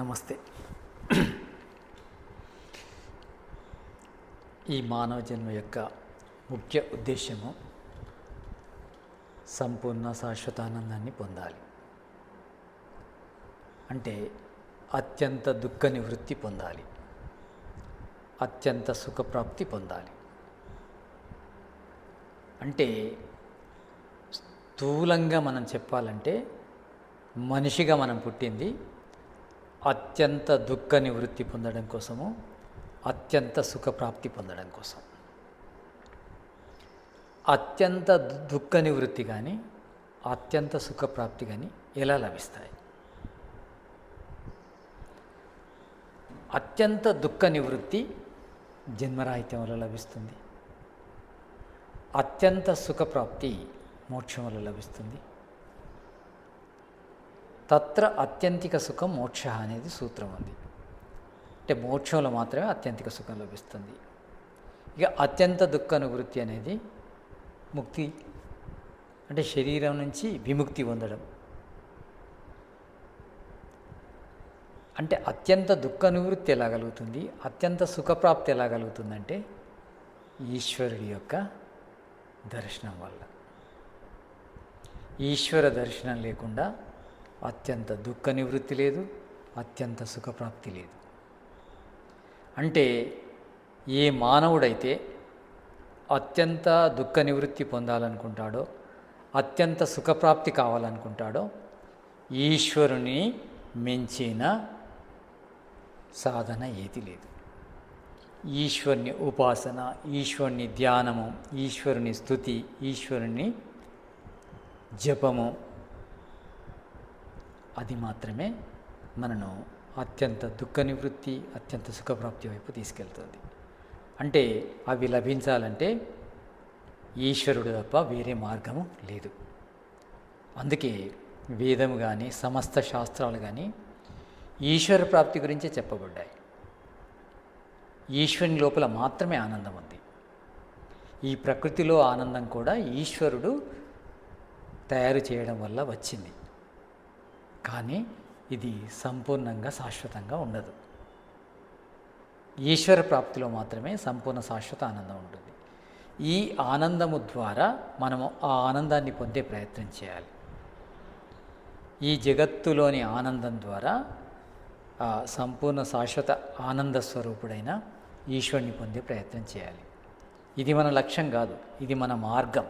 నమస్తే. ఈ మానవ జన్మ యొక్క ముఖ్య ఉద్దేశము సంపూర్ణ శాశ్వతానందాన్ని పొందాలి. అంటే అత్యంత దుఃఖ నివృత్తి పొందాలి. అత్యంత సుఖప్రాప్తి పొందాలి. అంటే స్థూలంగా మనం చెప్పాలంటే మనిషిగా మనం పుట్టింది అత్యంత దుఃఖ నివృత్తి పొందడం కోసము అత్యంత సుఖప్రాప్తి పొందడం కోసం. అత్యంత దు- దుఃఖ నివృత్తి కానీ అత్యంత సుఖప్రాప్తి కానీ ఎలా లభిస్తాయి? అత్యంత దుఃఖ నివృత్తి జన్మరాహిత్యం వల్ల లభిస్తుంది. అత్యంత సుఖప్రాప్తి మోక్షం వల్ల లభిస్తుంది. తత్ర అత్యంతిక సుఖం మోక్ష అనేది సూత్రం ఉంది. అంటే మోక్షంలో మాత్రమే అత్యంతిక సుఖం లభిస్తుంది. ఇక అత్యంత దుఃఖ అనేది ముక్తి. అంటే శరీరం నుంచి విముక్తి పొందడం. అంటే అత్యంత దుఃఖ నివృత్తి ఎలా కలుగుతుంది? అత్యంత సుఖప్రాప్తి ఎలా కలుగుతుందంటే ఈశ్వరుడి యొక్క దర్శనం వల్ల. ఈశ్వర దర్శనం లేకుండా అత్యంత దుఃఖ నివృత్తి లేదు అత్యంత సుఖప్రాప్తి లేదు. అంటే ఏ మానవుడైతే అత్యంత దుఃఖ నివృత్తి పొందాలనుకుంటాడో అత్యంత సుఖప్రాప్తి కావాలనుకుంటాడో ఈశ్వరుని మించిన సాధన ఏది లేదు. ఈశ్వరుని ఉపాసన ఈశ్వరుని ధ్యానము ఈశ్వరుని స్థుతి ఈశ్వరుని జపము అది మాత్రమే మనను అత్యంత దుఃఖ నివృత్తి అత్యంత సుఖప్రాప్తి వైపు తీసుకెళ్తుంది. అంటే అవి లభించాలంటే ఈశ్వరుడు తప్ప వేరే మార్గము లేదు. అందుకే వేదము కానీ సమస్త శాస్త్రాలు కానీ ఈశ్వర ప్రాప్తి గురించే చెప్పబడ్డాయి. ఈశ్వరుని లోపల మాత్రమే ఆనందం ఉంది. ఈ ప్రకృతిలో ఆనందం కూడా ఈశ్వరుడు తయారు చేయడం వల్ల వచ్చింది. కానీ ఇది సంపూర్ణంగా శాశ్వతంగా ఉండదు. ఈశ్వర ప్రాప్తిలో మాత్రమే సంపూర్ణ శాశ్వత ఆనందం ఉంటుంది. ఈ ఆనందము ద్వారా మనము ఆ ఆనందాన్ని పొందే ప్రయత్నం చేయాలి. ఈ జగత్తులోని ఆనందం ద్వారా ఆ సంపూర్ణ శాశ్వత ఆనంద స్వరూపుడైన ఈశ్వరుని పొందే ప్రయత్నం చేయాలి. ఇది మన లక్ష్యం కాదు ఇది మన మార్గం.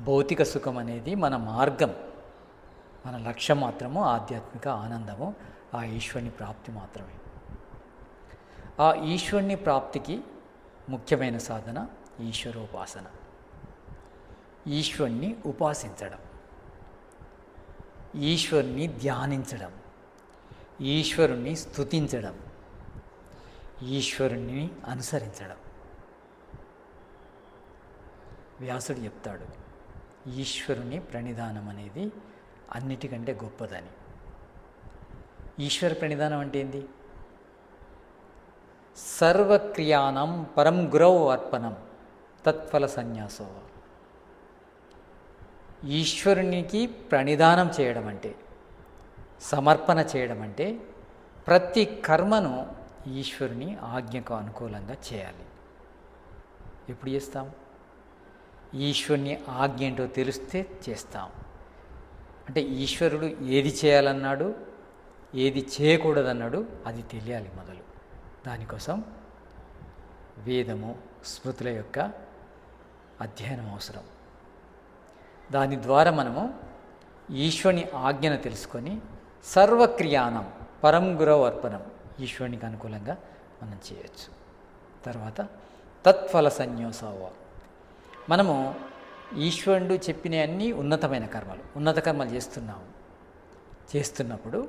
భౌతిక సుఖం అనేది మన మార్గం. మన లక్ష్యం మాత్రము ఆధ్యాత్మిక ఆనందము ఆ ఈశ్వరుని ప్రాప్తి మాత్రమే. ఆ ఈశ్వరుని ప్రాప్తికి ముఖ్యమైన సాధన ఈశ్వరోపాసన. ఈశ్వరుని ఉపాసించడం. ఈశ్వరుని ధ్యానించడం. ఈశ్వరుణ్ణి స్తుతించడం. ఈశ్వరుణ్ణి అనుసరించడం. వ్యాసుడు చెప్తాడు ఈశ్వరుని ప్రణిధానం అనేది అన్నిటికంటే గొప్పదని. ఈశ్వర ప్రణిధానం అంటే ఏంది? సర్వక్రియానం పరం గురౌ అర్పణం తత్ఫల సన్యాసో. ఈశ్వరునికి ప్రణిధానం చేయడం అంటే సమర్పణ చేయడం అంటే ప్రతి కర్మను ఈశ్వరుని ఆజ్ఞకు అనుకూలంగా చేయాలి. ఎప్పుడు చేస్తాం? ఈశ్వరుని ఆజ్ఞ ఏంటో తెలిస్తే చేస్తాం. అంటే ఈశ్వరుడు ఏది చేయాలన్నాడు ఏది చేయకూడదన్నాడు అది తెలియాలి మొదలు. దానికోసం వేదము స్మృతుల యొక్క అధ్యయనం అవసరం. దాని ద్వారా మనము ఈశ్వరుని ఆజ్ఞను తెలుసుకొని సర్వక్రియానం పరం గురవ అర్పణం ఈశ్వరునికి అనుకూలంగా మనం చేయొచ్చు. తర్వాత తత్ఫల సన్యోసావ. మనము ఈశ్వరుడు చెప్పిన అన్నీ ఉన్నతమైన కర్మలు. ఉన్నత కర్మలు చేస్తున్నాము. చేస్తున్నప్పుడు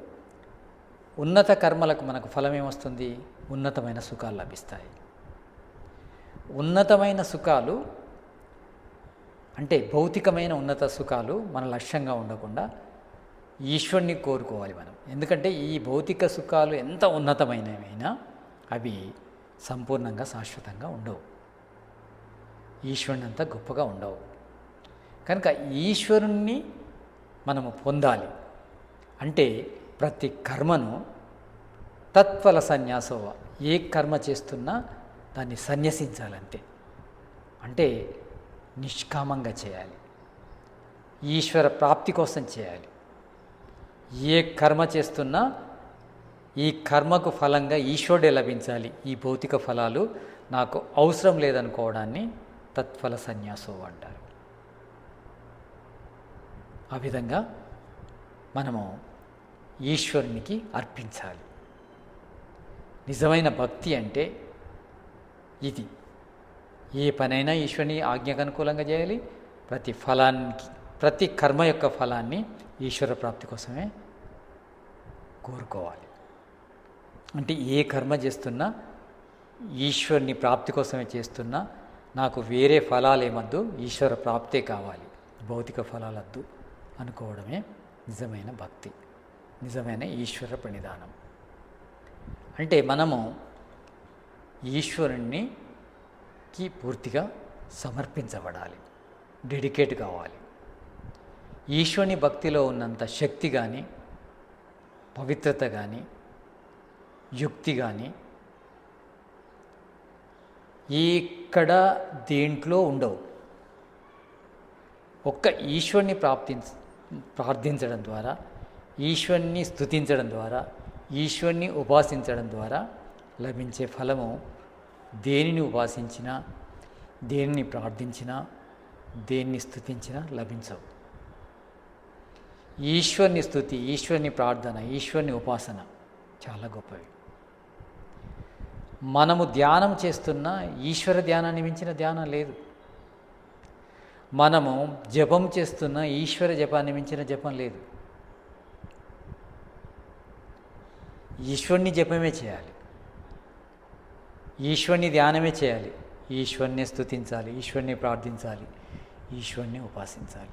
ఉన్నత కర్మలకు మనకు ఫలం ఏమొస్తుంది? ఉన్నతమైన సుఖాలు లభిస్తాయి. ఉన్నతమైన సుఖాలు అంటే భౌతికమైన ఉన్నత సుఖాలు మన లక్ష్యంగా ఉండకుండా ఈశ్వరుని కోరుకోవాలి మనం. ఎందుకంటే ఈ భౌతిక సుఖాలు ఎంత ఉన్నతమైనవైనా అవి సంపూర్ణంగా శాశ్వతంగా ఉండవు. ఈశ్వరుని అంత గొప్పగా ఉండవు. కనుక ఈశ్వరుణ్ణి మనము పొందాలి. అంటే ప్రతి కర్మను తత్ఫల సన్యాసవ ఏ కర్మ చేస్తున్నా దాన్ని సన్యసించాలంతే. అంటే నిష్కామంగా చేయాలి. ఈశ్వర ప్రాప్తి కోసం చేయాలి. ఏ కర్మ చేస్తున్నా ఈ కర్మకు ఫలంగా ఈశ్వరుడే లభించాలి. ఈ భౌతిక ఫలాలు నాకు అవసరం లేదనుకోవడాన్ని తత్ఫల సన్యాసం అంటారు. ఆ విధంగా మనము ఈశ్వరునికి అర్పించాలి. నిజమైన భక్తి అంటే ఇది. ఏ పనైనా ఈశ్వరుని ఆజ్ఞకు అనుకూలంగా చేయాలి. ప్రతి ఫలానికి ప్రతి కర్మ యొక్క ఫలాన్ని ఈశ్వర ప్రాప్తి కోసమే కోరుకోవాలి. అంటే ఏ కర్మ చేస్తున్నా ఈశ్వరుని ప్రాప్తి కోసమే చేస్తున్నా నాకు వేరే ఫలాలు ఏమద్దు ఈశ్వర ప్రాప్తే కావాలి. భౌతిక ఫలాలద్దు. అనుకోవడమే నిజమైన భక్తి నిజమైన ఈశ్వర ప్రణిధానం. అంటే మనము ఈశ్వరుణ్ణికి పూర్తిగా సమర్పించబడాలి డెడికేట్ కావాలి. ఈశ్వరుని భక్తిలో ఉన్నంత శక్తి కానీ పవిత్రత కానీ యుక్తి కానీ ఇక్కడ దేంట్లో ఉండవు. ఒక్క ఈశ్వరుని ప్రాప్తించ ప్రార్థించడం ద్వారా ఈశ్వరుని స్థుతించడం ద్వారా ఈశ్వరుని ఉపాసించడం ద్వారా లభించే ఫలము దేనిని ఉపాసించినా దేనిని ప్రార్థించినా దేన్ని స్థుతించినా లభించవు. ఈశ్వరుని స్థుతి ఈశ్వరుని ప్రార్థన ఈశ్వరుని ఉపాసన చాలా గొప్పవి. మనము ధ్యానం చేస్తున్న ఈశ్వర ధ్యానాన్ని మించిన ధ్యానం లేదు. మనము జపం చేస్తున్న ఈశ్వర జపాన్ని మించిన జపం లేదు. ఈశ్వరుని జపమే చేయాలి. ఈశ్వరుని ధ్యానమే చేయాలి. ఈశ్వరుని స్తుతించాలి ఈశ్వరుని ప్రార్థించాలి ఈశ్వరుని ఉపాసించాలి.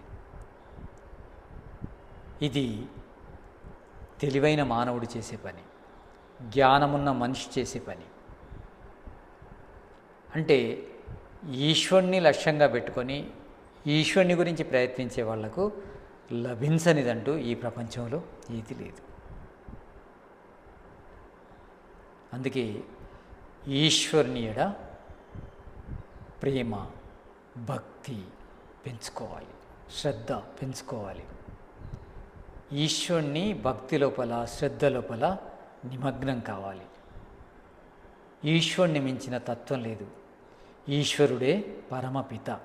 ఇది తెలివైన మానవుడు చేసే పని జ్ఞానమున్న మనిషి చేసే పని. అంటే ఈశ్వరుని లక్ష్యంగా పెట్టుకొని ఈశ్వరుని గురించి ప్రయత్నించే వాళ్ళకు లభించనిదంటూ ఈ ప్రపంచంలో ఏది లేదు. అందుకే ఈశ్వరుని ఎడ ప్రేమ భక్తి పెంచుకోవాలి శ్రద్ధ పెంచుకోవాలి. ఈశ్వరుణ్ణి భక్తి లోపల శ్రద్ధ లోపల నిమగ్నం కావాలి. ఈశ్వరుణ్ణి మించిన తత్వం లేదు. ఈశ్వరుడే పరమపిత.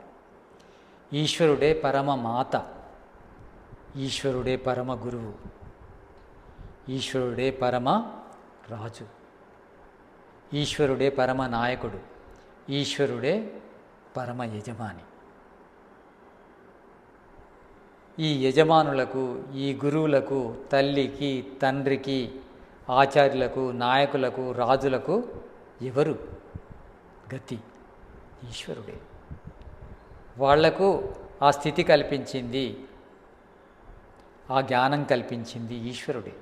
ఈశ్వరుడే పరమ మాత ఈశ్వరుడే పరమ గురువు ఈశ్వరుడే పరమ రాజు ఈశ్వరుడే పరమ నాయకుడు ఈశ్వరుడే పరమ యజమాని ఈ యజమానులకు ఈ గురువులకు తల్లికి తండ్రికి ఆచార్యులకు నాయకులకు రాజులకు ఎవరు? గతి ఈశ్వరుడే. వాళ్ళకు ఆ స్థితి కల్పించింది. ఆ జ్ఞానం కల్పించింది ఈశ్వరుడే.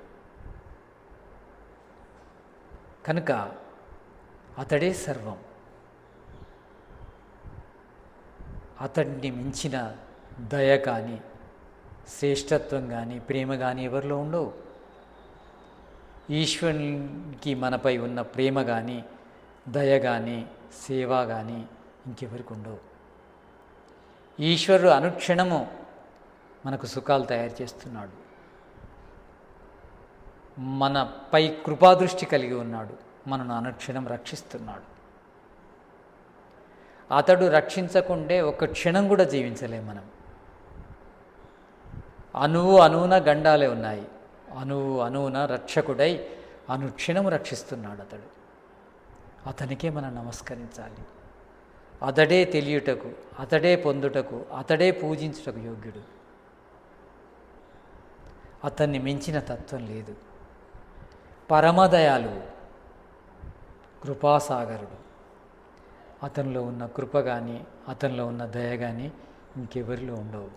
కనుక అతడే సర్వం. అతడిని మించిన దయ కానీ శ్రేష్టత్వం కానీ ప్రేమ కానీ ఎవరిలో ఉండవు. ఈశ్వరునికి మనపై ఉన్న ప్రేమ కానీ దయ కానీ సేవ కానీ ఇంకెవరికి ఉండవు. ఈశ్వరుడు అనుక్షణము మనకు సుఖాలు తయారు చేస్తున్నాడు. మనపై కృపాదృష్టి కలిగి ఉన్నాడు. మనను అనుక్షణం రక్షిస్తున్నాడు. అతడు రక్షించకుండే ఒక క్షణం కూడా జీవించలేం మనం. అణువు అణువున గండాలే ఉన్నాయి. అణువు అణువున రక్షకుడై అనుక్షణము రక్షిస్తున్నాడు అతడు. అతనికే మనం నమస్కరించాలి. అతడే తెలియుటకు అతడే పొందుటకు అతడే పూజించుటకు యోగ్యుడు. అతన్ని మించిన తత్వం లేదు. పరమదయాలు కృపాసాగరుడు. అతనిలో ఉన్న కృప కానీ అతనిలో ఉన్న దయ కానీ ఇంకెవరిలో ఉండవు.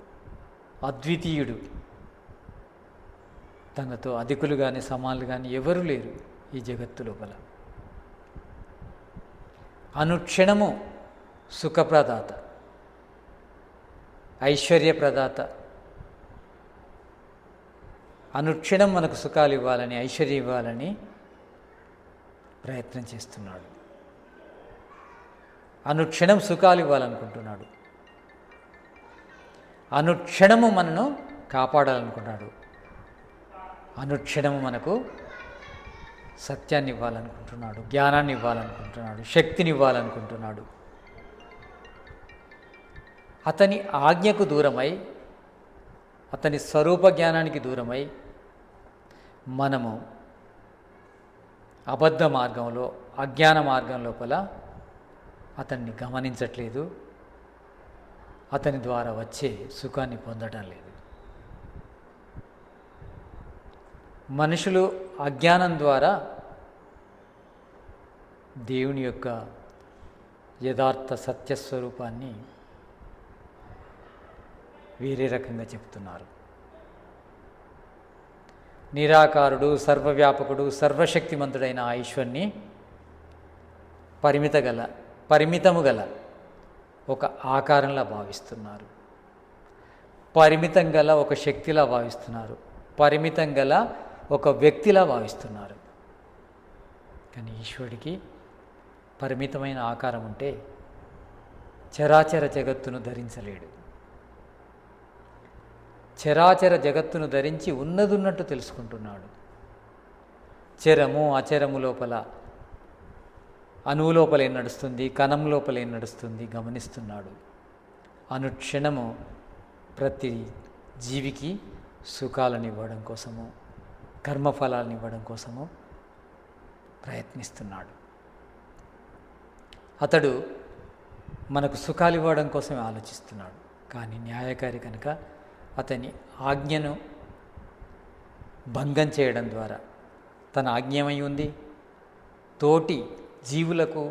అద్వితీయుడు. తనతో అధికులు కానీ సమానులు కానీ ఎవరు లేరు ఈ జగత్తు లోపల. అనుక్షణము సుఖప్రదాత ఐశ్వర్యప్రదాత. అనుక్షణం మనకు సుఖాలు ఇవ్వాలని ఐశ్వర్యం ఇవ్వాలని ప్రయత్నం చేస్తున్నాడు. అనుక్షణం సుఖాలు ఇవ్వాలనుకుంటున్నాడు. అనుక్షణము మనను కాపాడాలనుకున్నాడు అనుక్షణము మనకు సత్యాన్ని ఇవ్వాలనుకుంటున్నాడు జ్ఞానాన్ని ఇవ్వాలనుకుంటున్నాడు శక్తిని ఇవ్వాలనుకుంటున్నాడు. అతని ఆజ్ఞకు దూరమై అతని స్వరూప జ్ఞానానికి దూరమై మనము అబద్ధ మార్గంలో అజ్ఞాన మార్గం లోపల అతన్ని గమనించట్లేదు. అతని ద్వారా వచ్చే సుఖాన్ని పొందడం లేదు. మనుషులు అజ్ఞానం ద్వారా దేవుని యొక్క యథార్థ సత్యస్వరూపాన్ని వేరే రకంగా చెప్తున్నారు నిరాకారుడు సర్వవ్యాపకుడు సర్వశక్తిమంతుడైన ఆ ఈశ్వరుని పరిమిత గల పరిమితము గల ఒక ఆకారంలా భావిస్తున్నారు. పరిమితం గల ఒక శక్తిలా భావిస్తున్నారు. పరిమితం గల ఒక వ్యక్తిలా భావిస్తున్నారు. కానీ ఈశ్వరుడికి పరిమితమైన ఆకారం ఉంటే చరాచర జగత్తును ధరించలేడు. చరాచర జగత్తును ధరించి ఉన్నదున్నట్టు తెలుసుకుంటున్నాడు. చరము అచరము లోపల అణువు లోపల ఏం నడుస్తుంది కణం లోపల ఏం నడుస్తుంది గమనిస్తున్నాడు. అనుక్షణము ప్రతి జీవికి సుఖాలను ఇవ్వడం కోసము కర్మఫలాలను ఇవ్వడం కోసము ప్రయత్నిస్తున్నాడు. అతడు మనకు సుఖాలు ఇవ్వడం కోసమే ఆలోచిస్తున్నాడు. కానీ న్యాయకారి కనుక అతని ఆజ్ఞను భంగం చేయడం ద్వారా తన ఆజ్ఞమై ఉంది? తోటి జీవులకు